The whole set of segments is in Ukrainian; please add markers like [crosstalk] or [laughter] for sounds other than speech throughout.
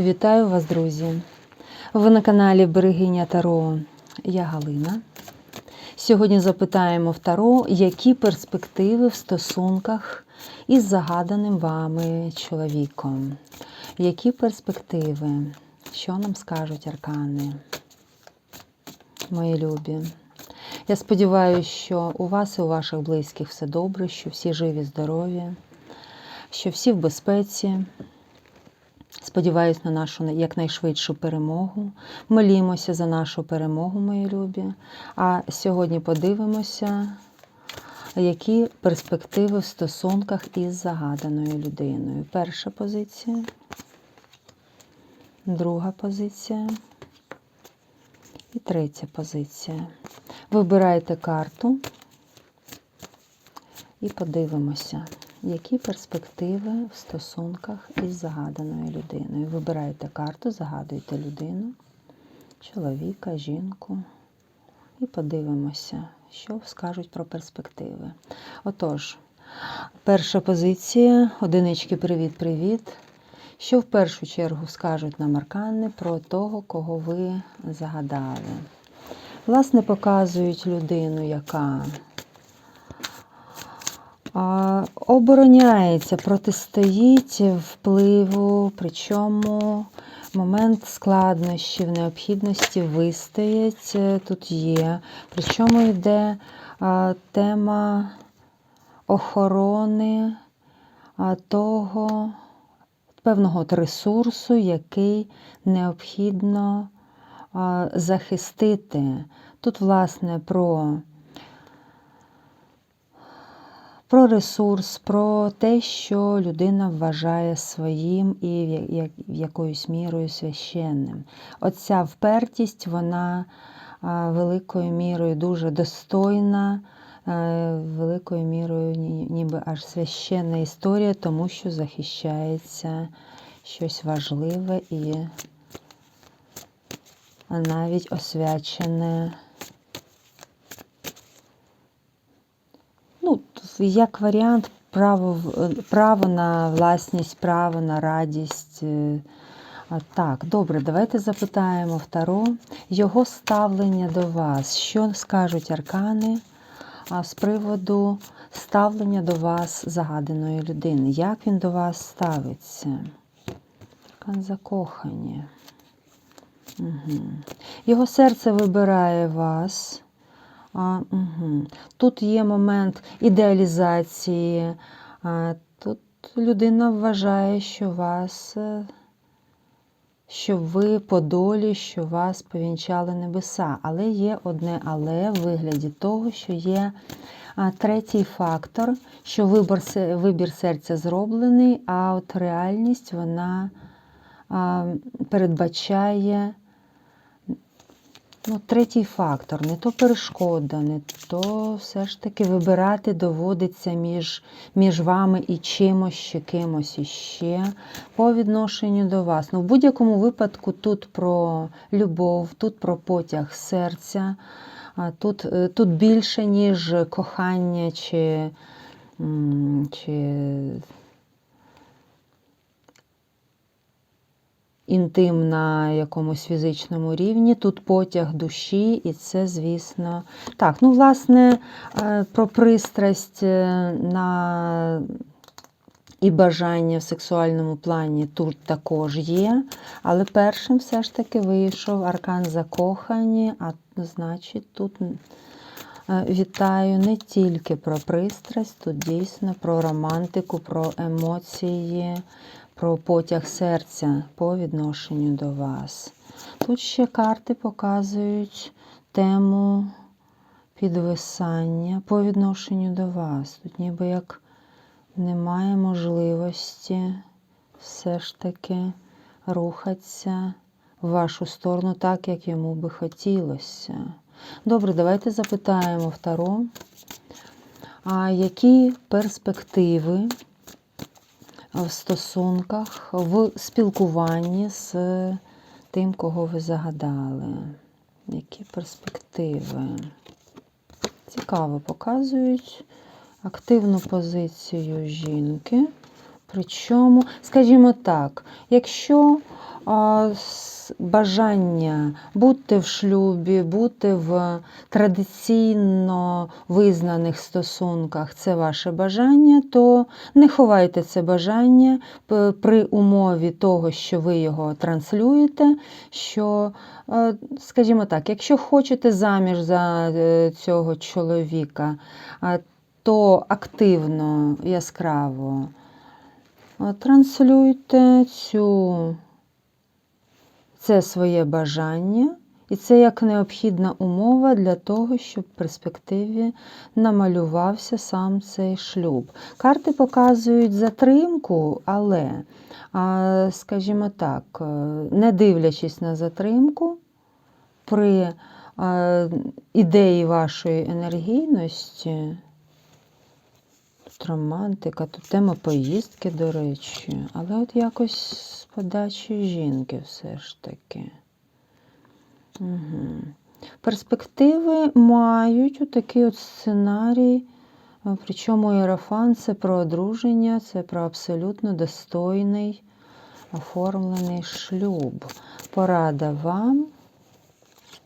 Вітаю вас, друзі! Ви на каналі Берегиня Таро. Я Галина. Сьогодні запитаємо в Таро, які перспективи в стосунках із загаданим вами чоловіком. Які перспективи? Що нам скажуть аркани? Мої любі. Я сподіваюся, що у вас і у ваших близьких все добре, що всі живі, здорові, що всі в безпеці. Сподіваюсь на нашу якнайшвидшу перемогу. Молімося за нашу перемогу, мої любі. А сьогодні подивимося, які перспективи в стосунках із загаданою людиною. Перша позиція, друга позиція і третя позиція. Вибирайте карту і подивимося, які перспективи в стосунках із загаданою людиною. Вибирайте карту, загадуйте людину, чоловіка, жінку. І подивимося, що скажуть про перспективи. Отож, перша позиція, одинички, привіт-привіт. Що в першу чергу скажуть нам аркани про того, кого ви загадали? Власне, показують людину, яка обороняється, протистоїть впливу, причому момент складнощів, необхідності вистоять тут є. Причому йде тема охорони того певного ресурсу, який необхідно захистити. Тут, власне, про про ресурс, про те, що людина вважає своїм і в якоюсь мірою священним. Оця впертість, вона великою мірою дуже достойна, великою мірою, ніби аж священна історія, тому що захищається щось важливе і навіть освячене. Ну, як варіант, право право на власність, право на радість. Так, добре, давайте запитаємо в Таро його ставлення до вас. Що скажуть аркани з приводу ставлення до вас загаданої людини? Як він до вас ставиться? Аркан закохані. Угу. Його серце вибирає вас. А, угу. Тут є момент ідеалізації. А, Тут людина вважає, що вас, е, що ви по долі, що вас повінчали небеса. Але є одне але в вигляді того, що є третій фактор, що вибір, вибір серця зроблений, а от реальність вона передбачає. Ну, Третій фактор, не то перешкода, не то все ж таки вибирати доводиться між між вами і чимось ще кимось іще по відношенню до вас. Ну, В будь-якому випадку тут про любов, тут про потяг серця, тут е, тут більше, ніж кохання чи, чи інтим на якомусь фізичному рівні, тут потяг душі, і це, звісно, так, ну, власне, е, про пристрасть е, на і бажання в сексуальному плані тут також є. Але першим все ж таки вийшов аркан закохані, а значить, тут. Е, вітаю не тільки про пристрасть, тут дійсно про романтику, про емоції, про потяг серця по відношенню до вас. Тут ще карти показують тему підвисання по відношенню до вас. Тут ніби як немає можливості все ж таки рухатися в вашу сторону так, як йому би хотілося. Добре, давайте запитаємо в Таро, а які перспективи в стосунках, в спілкуванні з тим, кого ви загадали. Які перспективи? Цікаво показують активну позицію жінки. Причому, скажімо так, якщо а, бажання бути в шлюбі, бути в традиційно визнаних стосунках це ваше бажання, то не ховайте це бажання при умові того, що ви його транслюєте. що, Скажімо так, якщо хочете заміж за е, цього чоловіка, то активно, яскраво транслюйте цю, це своє бажання, і це як необхідна умова для того, щоб в перспективі намалювався сам цей шлюб. Карти показують затримку, але, скажімо так, е, не дивлячись на затримку, при ідеї вашої енергійності, тут романтика, тут тема поїздки, до речі, але от якось з подачі жінки все ж таки. Угу. Перспективи мають отакий от сценарій, е, причому Єрофан це про одруження, це про абсолютно достойний оформлений шлюб. Порада вам.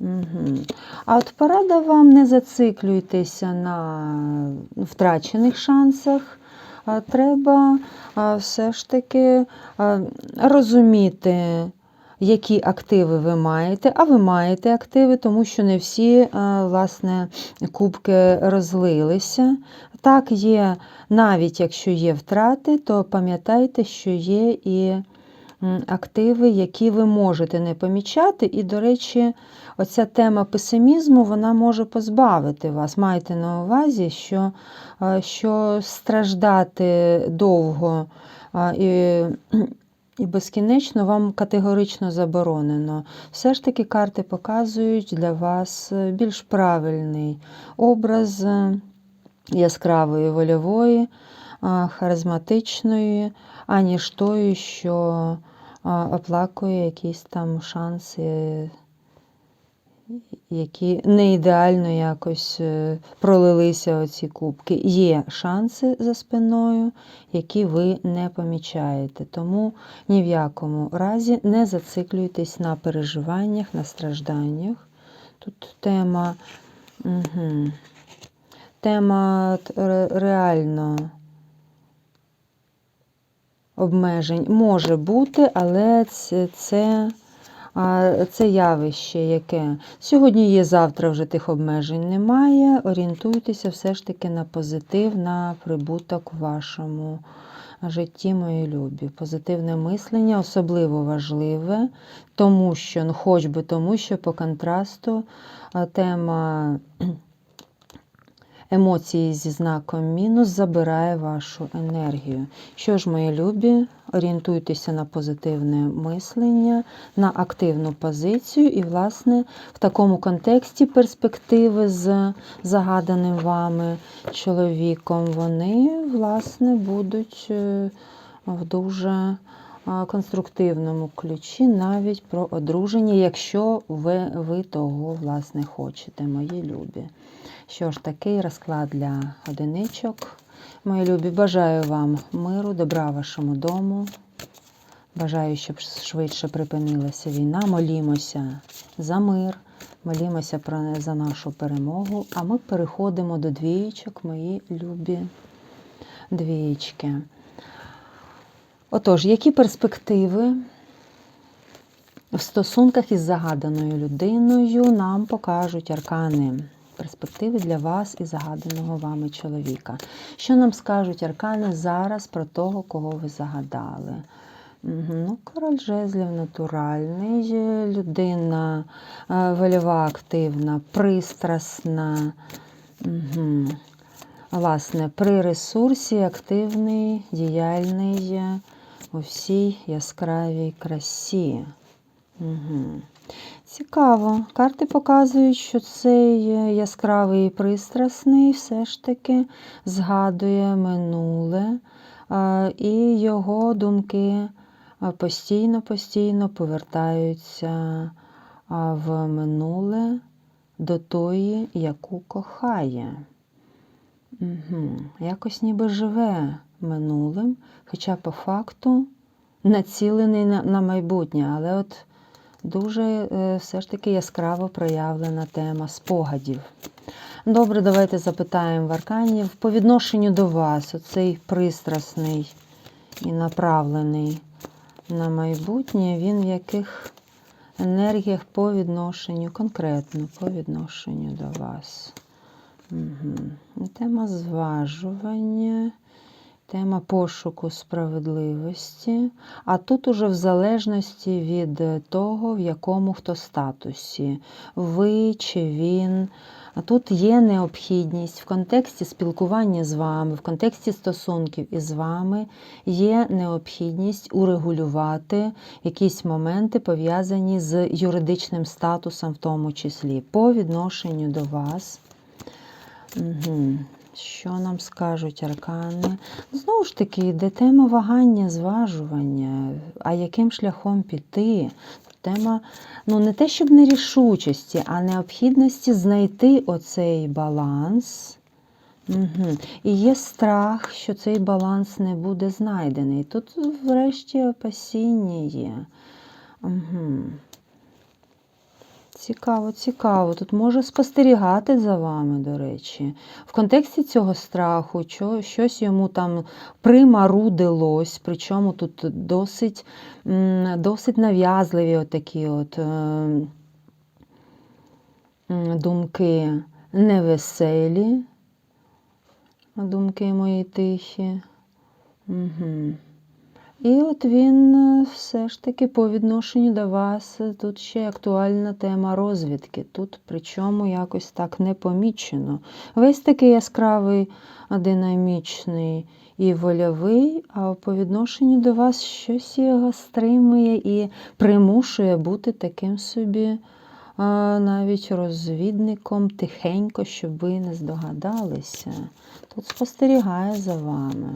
Угу. А от порада вам не зациклюйтеся на втрачених шансах. Треба все ж таки розуміти, які активи ви маєте, а ви маєте активи, тому що не всі власне, кубки розлилися. Так, є, навіть якщо є втрати, то пам'ятайте, що є і активи, які ви можете не помічати. І, до речі, оця тема песимізму вона може позбавити вас. Майте на увазі, що, е, що страждати довго і, [clears throat] і безкінечно вам категорично заборонено. Все ж таки карти показують для вас е, більш правильний образ е, яскравої вольової, харизматичної, аніж тої, що оплакує якісь там шанси які не ідеально якось е, пролилися оці кубки. Є шанси за спиною, які ви не помічаєте. Тому ні в якому разі не зациклюйтесь на переживаннях, на стражданнях. Тут тема, угу, тема реально обмежень може бути, але це, це Це явище, яке сьогодні є, завтра вже тих обмежень немає. Орієнтуйтеся все ж таки на позитив, на прибуток в вашому житті, мої любі. Позитивне мислення особливо важливе, тому що, ну, хоч би тому, що по контрасту тема емоції зі знаком мінус забирає вашу енергію. Що ж, мої любі, орієнтуйтеся на позитивне мислення, на активну позицію, і, власне, в такому контексті перспективи з загаданим вами чоловіком, вони, власне, будуть е, в дуже конструктивному ключі, навіть про одруження, якщо ви, ви того, власне, хочете, мої любі. Що ж, такий розклад для одиничок. Мої любі, бажаю вам миру, добра вашому дому. Бажаю, щоб швидше припинилася війна. Молімося за мир, молімося за нашу перемогу. А ми переходимо до двієчок, мої любі двієчки. Отож, які перспективи в стосунках із загаданою людиною нам покажуть аркани? Перспективи для вас і загаданого вами чоловіка. Що нам скажуть аркани зараз про того, кого ви загадали? Ну, король жезлів натуральний, е, людина е, вольова, активна, пристрасна. Угу. Власне, при ресурсі активний, діяльний у всій яскравій красі. Угу. Цікаво. Карти показують, що цей е, яскравий і пристрасний все ж таки згадує минуле, і його думки постійно-постійно повертаються в минуле до тої, яку кохає. Угу. Якось ніби живе минулим, хоча по факту націлений на, на майбутнє, але от дуже е, все ж таки яскраво проявлена тема спогадів. Добре, давайте запитаємо в арканів по відношенню до вас, оцей пристрасний і направлений на майбутнє, він в яких енергіях по відношенню, конкретно по відношенню до вас. Угу. Тема зважування, тема пошуку справедливості. А тут уже в залежності від того, в якому хто статусі, ви чи він. А тут є необхідність в контексті спілкування з вами, в контексті стосунків із вами є необхідність урегулювати якісь моменти, пов'язані з юридичним статусом, в тому числі, по відношенню до вас. Угу. Що нам скажуть аркани? Знову ж таки, йде тема вагання, зважування, а яким шляхом піти. Тема, ну не те, щоб нерішучості, а необхідності знайти оцей баланс. Угу. І є страх, що цей баланс не буде знайдений. Тут, врешті, опасіння є. Угу. Цікаво, цікаво. Тут може спостерігати за вами, до речі. В контексті цього страху що, щось йому там примарудилось, причому тут досить досить нав'язливі отакі от е, думки невеселі, думки мої тихі. Угу. І от він е, все ж таки по відношенню до вас, е, тут ще актуальна тема розвідки. Тут причому якось так не помічено. Весь такий яскравий, динамічний і вольовий, а по відношенню до вас щось його стримує і примушує бути таким собі навіть розвідником тихенько, щоб ви не здогадалися. Тут спостерігає за вами.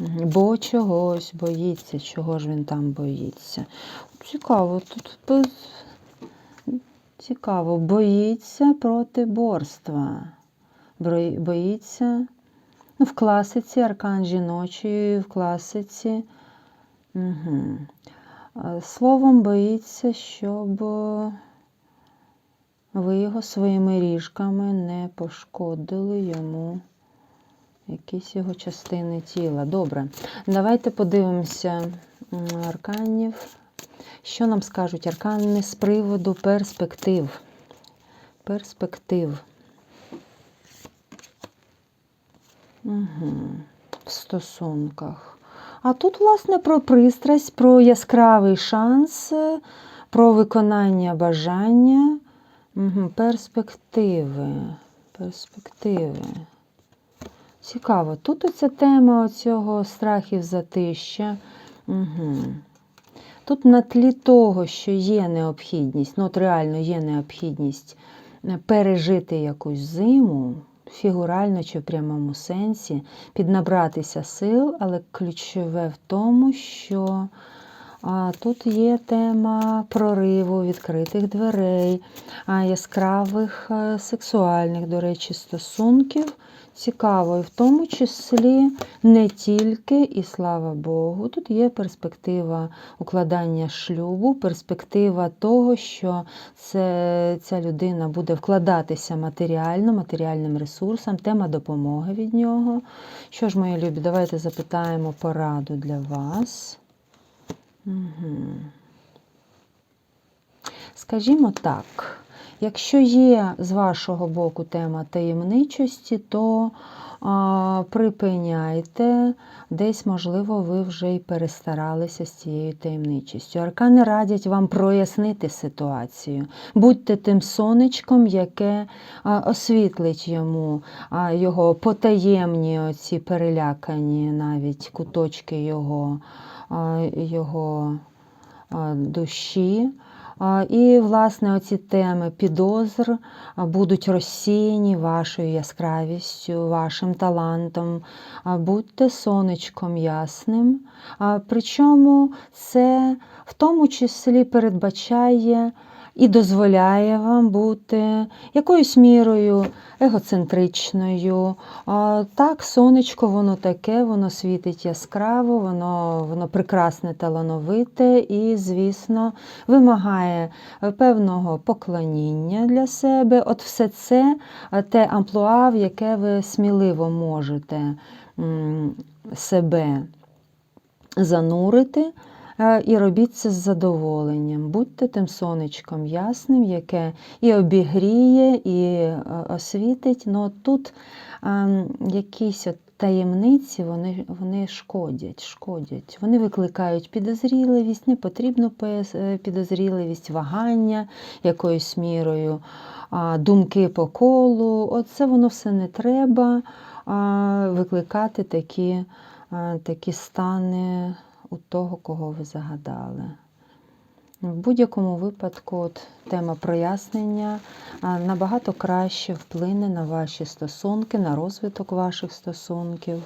Бо чогось боїться, чого ж він там боїться. Цікаво, тут цікаво, боїться протиборства. Боїться ну, в класиці аркан жіночої, в класиці. Угу. Словом, боїться, щоб ви його своїми ріжками не пошкодили йому якісь його частини тіла. Добре, давайте подивимося арканів. Що нам скажуть аркани з приводу перспектив? Перспектив. Угу. В стосунках. А тут, власне, про пристрасть, про яскравий шанс, про виконання бажання, угу. перспективи. Перспективи. Цікаво. Тут оця тема цього страхів затища. Угу. Тут на тлі того, що є необхідність, ну от реально є необхідність е, пережити якусь зиму, фігурально чи в прямому сенсі, піднабратися сил, але ключове в тому, що а, тут є тема прориву, відкритих дверей, а, яскравих е, сексуальних, до речі, стосунків цікаво, і в тому числі не тільки, і слава Богу, тут є перспектива укладання шлюбу, перспектива того, що це, ця людина буде вкладатися матеріально, матеріальним ресурсом, тема допомоги від нього. Що ж, мої любі, давайте запитаємо пораду для вас. Угу. Скажімо так. Якщо є з вашого боку тема таємничості, то а, припиняйте, десь, можливо, ви вже й перестаралися з цією таємничістю. Аркани радять вам прояснити ситуацію. Будьте тим сонечком, яке освітлить йому а, його потаємні, оці перелякані навіть куточки його, а, його а, душі. І, власне, оці теми підозр будуть розсіяні вашою яскравістю, вашим талантом. Будьте сонечком ясним. Причому це в тому числі передбачає і дозволяє вам бути якоюсь мірою егоцентричною. Так, сонечко, воно таке, воно світить яскраво, воно, воно прекрасне, талановите і, звісно, вимагає певного поклоніння для себе. От все це те амплуа, в яке ви сміливо можете себе занурити. Е, І робіть це з задоволенням. Будьте тим сонечком ясним, яке і обігріє, і е, освітить. Ну, тут ем, якісь от таємниці вони, вони шкодять, шкодять. Вони викликають підозріливість, непотрібну е, підозріливість, вагання якоюсь мірою, думки по колу. Оце воно все не треба викликати такі, такі стани у того, кого ви загадали. В будь-якому випадку от, тема прояснення набагато краще вплине на ваші стосунки, на розвиток ваших стосунків.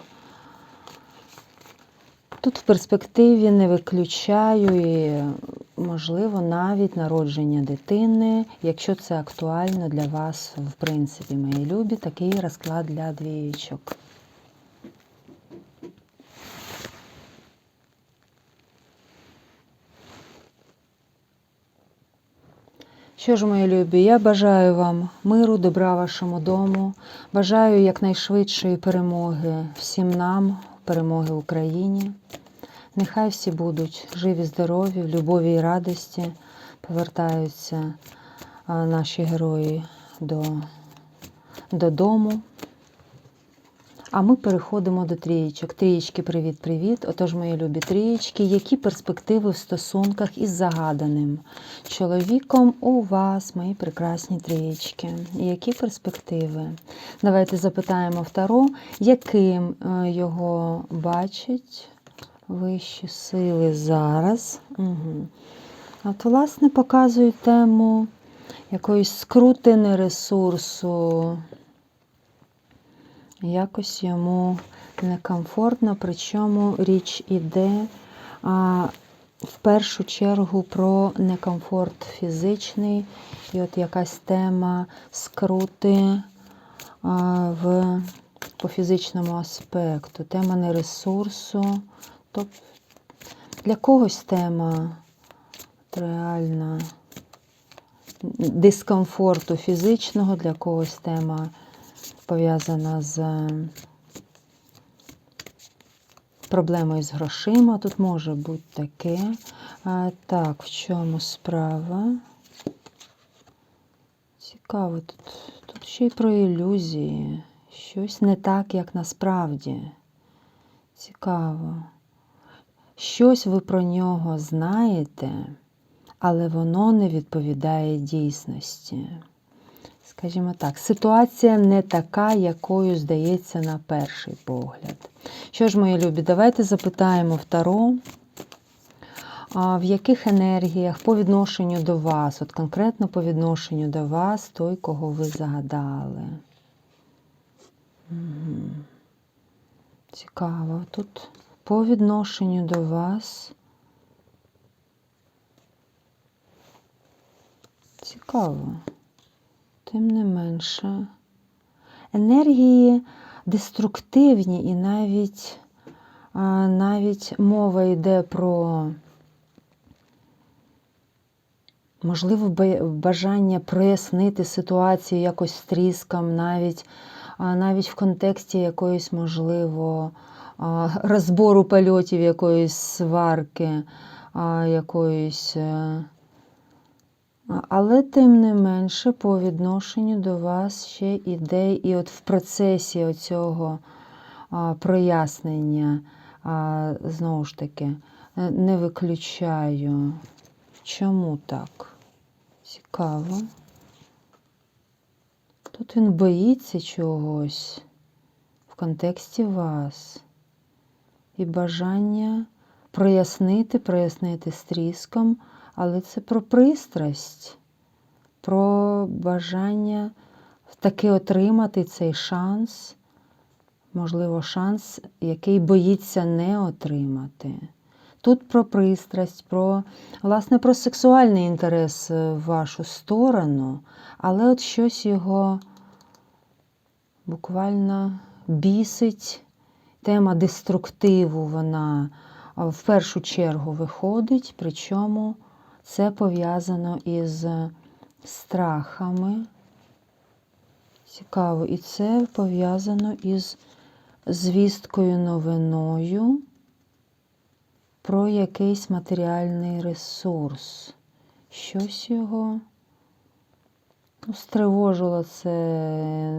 Тут в перспективі не виключаю і, можливо, навіть народження дитини, якщо це актуально для вас, в принципі, мої любі, такий розклад для двієчок. Що ж, мої любі, я бажаю вам миру, добра вашому дому. Бажаю якнайшвидшої перемоги всім нам, перемоги Україні. Нехай всі будуть живі, здорові, в любові і радості. Повертаються наші герої до, додому. А ми переходимо до трієчок. Трієчки, привіт-привіт. Отож, мої любі трієчки, які перспективи в стосунках із загаданим чоловіком у вас, мої прекрасні трієчки? Які перспективи? Давайте запитаємо второ, яким е, його бачать вищі сили зараз. Угу. От, власне, показують тему якоїсь скрутини ресурсу. Якось йому некомфортно, причому річ іде а, в першу чергу про некомфорт фізичний, і от якась тема скрути а, в, по фізичному аспекту, тема нересурсу. Тобто для когось тема реальна дискомфорту фізичного, для когось тема пов'язана з проблемою з грошима. Тут може бути таке. А, Так, в чому справа? Цікаво, тут, тут ще й про ілюзії. Щось не так, як насправді. Цікаво. Щось ви про нього знаєте, але воно не відповідає дійсності. Скажімо так, ситуація не така, якою здається на перший погляд. Що ж, мої любі, давайте запитаємо Таро, а в яких енергіях по відношенню до вас, от конкретно по відношенню до вас, той, кого ви загадали. Цікаво. Тут по відношенню до вас. Цікаво. Тим не менше, енергії деструктивні і навіть, навіть мова йде про, можливо, бажання прояснити ситуацію якось з тріском, навіть, навіть в контексті якоїсь, можливо, розбору польотів якоїсь сварки, якоїсь. Але тим не менше, по відношенню до вас ще іде, і от в процесі оцього прояснення, знову ж таки, е, не виключаю. Чому так? Цікаво. Тут він боїться чогось в контексті вас. І бажання прояснити, прояснити з тріском, але це про пристрасть, про бажання таки отримати цей шанс, можливо, шанс, який боїться не отримати. Тут про пристрасть, про, власне, про сексуальний інтерес в вашу сторону, але от щось його буквально бісить. Тема деструктиву, вона в першу чергу виходить, причому це пов'язано із страхами. Цікаво, і це пов'язано із звісткою новиною про якийсь матеріальний ресурс. Щось його ну, стривожило це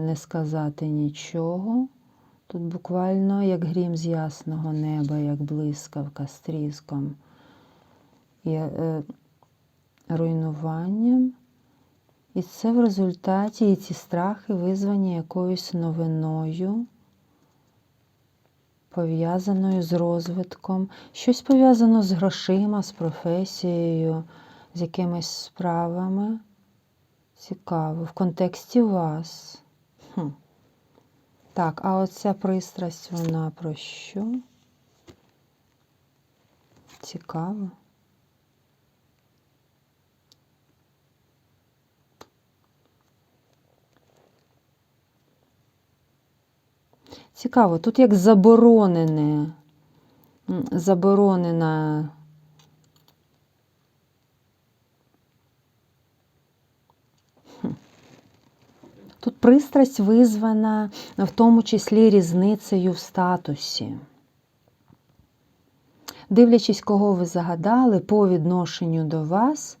не сказати нічого. Тут буквально як грім з ясного неба, як блискавка з тріском і е, руйнуванням. І це в результаті і ці страхи визвані якоюсь новиною, пов'язаною з розвитком, щось пов'язано з грошима, з професією, з якимись справами. Цікаво, в контексті вас. Хм. Так, а оця пристрасть, вона про що? Цікаво. Цікаво, тут як заборонене, заборонена Тут пристрасть визвана в тому числі різницею в статусі. Дивлячись, кого ви загадали по відношенню до вас,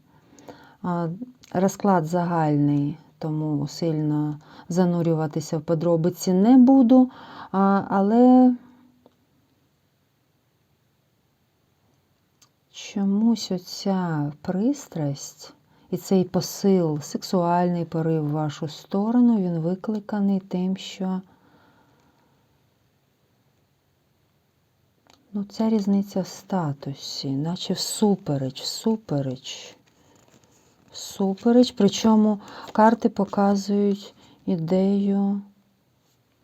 розклад загальний, тому сильно занурюватися в подробиці не буду, але чомусь оця пристрасть і цей посил, сексуальний порив в вашу сторону, він викликаний тим, що ну, ця різниця в статусі, наче всупереч, всупереч, всупереч, причому карти показують ідею,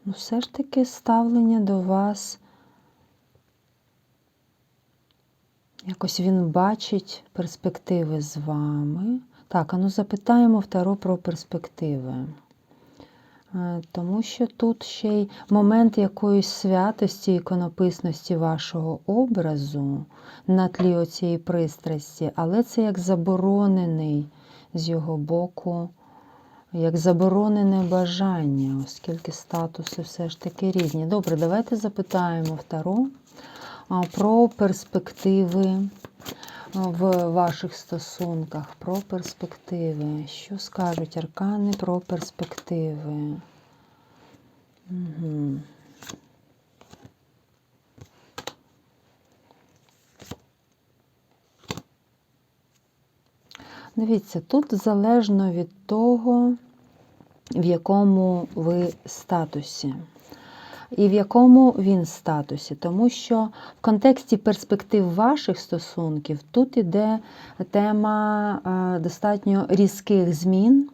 ну, все ж таки ставлення до вас. Якось він бачить перспективи з вами. Так, а ну запитаємо второ про перспективи. Е, Тому що тут ще й момент якоїсь святості, іконописності вашого образу на тлі оцієї пристрасті, але це як заборонений з його боку, як заборонене бажання, оскільки статуси все ж таки різні. Добре, давайте запитаємо второ а, про перспективи в ваших стосунках, про перспективи. Що скажуть аркани про перспективи? Угу. Дивіться, тут залежно від того, в якому ви статусі. І в якому він статусі, тому що в контексті перспектив ваших стосунків тут іде тема е, достатньо різких змін,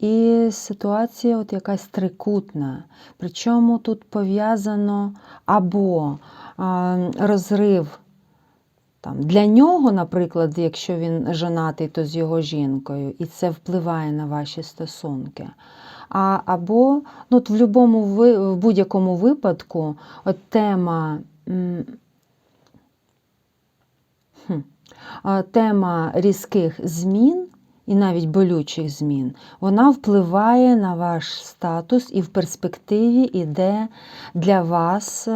і ситуація от якась трикутна. Причому тут пов'язано або е, розрив там, для нього, наприклад, якщо він женатий, то з його жінкою, і це впливає на ваші стосунки. А, Або ну, от в в будь-якому випадку от тема хм, тема різких змін і навіть болючих змін, вона впливає на ваш статус і в перспективі іде для вас.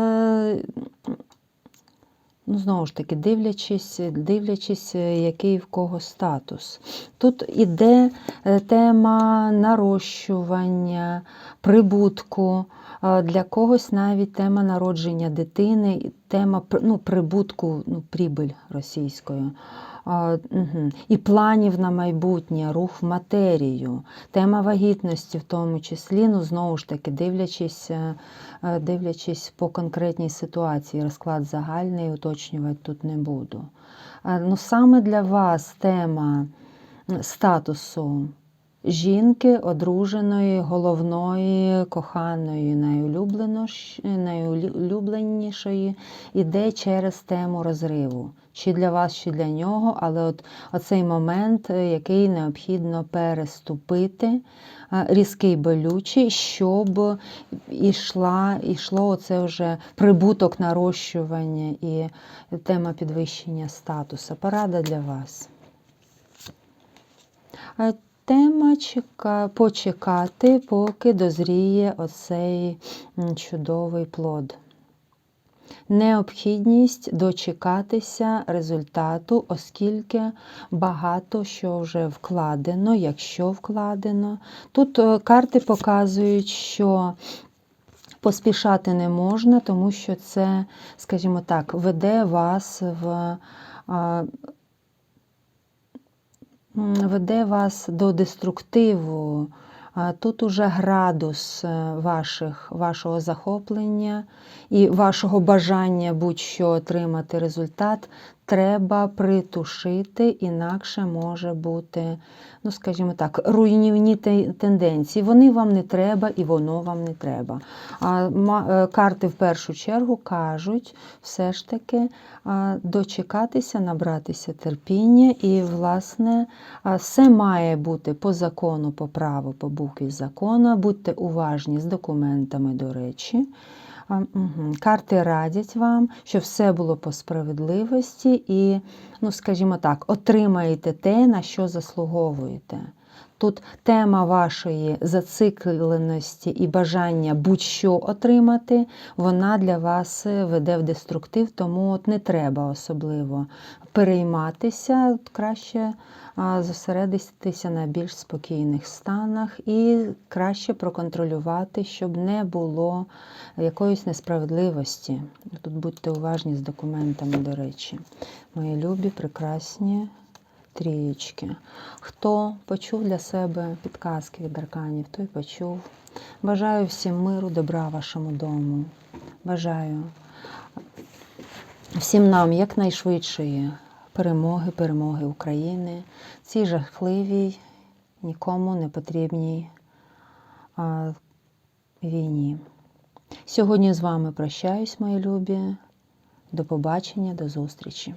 Е, Ну, знову ж таки, дивлячись, дивлячись, який в кого статус. Тут іде е, тема нарощування, прибутку, е, для когось навіть тема народження дитини, тема ну, прибутку, ну, прибиль російською. І планів на майбутнє, рух в матерію, тема вагітності, в тому числі, ну, знову ж таки, дивлячись е, дивлячись по конкретній ситуації, розклад загальний, уточнювати тут не буду. Ну, Саме для вас тема статусу жінки, одруженої, головної, коханої, найулюбленішої, іде через тему розриву. Чи для вас, чи для нього, але от оцей момент, е, який необхідно переступити, е, різкий болючий, щоб ішла, ішло оце вже прибуток нарощування і тема підвищення статусу. Порада для вас. Тема чека... почекати, поки дозріє оцей чудовий плод. Необхідність дочекатися результату, оскільки багато що вже вкладено, якщо вкладено. Тут е, карти показують, що поспішати не можна, тому що це, скажімо так, веде вас в. Веде вас до деструктиву. Тут уже градус е, ваших, вашого захоплення і вашого бажання будь-що отримати результат треба притушити, інакше може бути, ну скажімо так, руйнівні тенденції. Вони вам не треба і воно вам не треба. А е, карти в першу чергу кажуть все ж таки дочекатися, набратися терпіння, і, власне, все має бути по закону, по праву, по букві закону. Будьте уважні з документами, до речі. Карти радять вам, щоб все було по справедливості і, ну, скажімо так, отримаєте те, на що заслуговуєте. Тут тема вашої зацикленості і бажання будь-що отримати, вона для вас е, веде в деструктив, тому от не треба особливо перейматися, краще зосередитися на більш спокійних станах і краще проконтролювати, щоб не було якоїсь несправедливості. Тут будьте уважні з документами, до речі. Мої любі, прекрасні трієчки. Хто почув для себе підказки від арканів, той почув. Бажаю всім миру, добра вашому дому. Бажаю всім нам якнайшвидшої перемоги, перемоги України цій жахливій, нікому не потрібній а, війні. Сьогодні з вами прощаюсь, мої любі. До побачення, до зустрічі.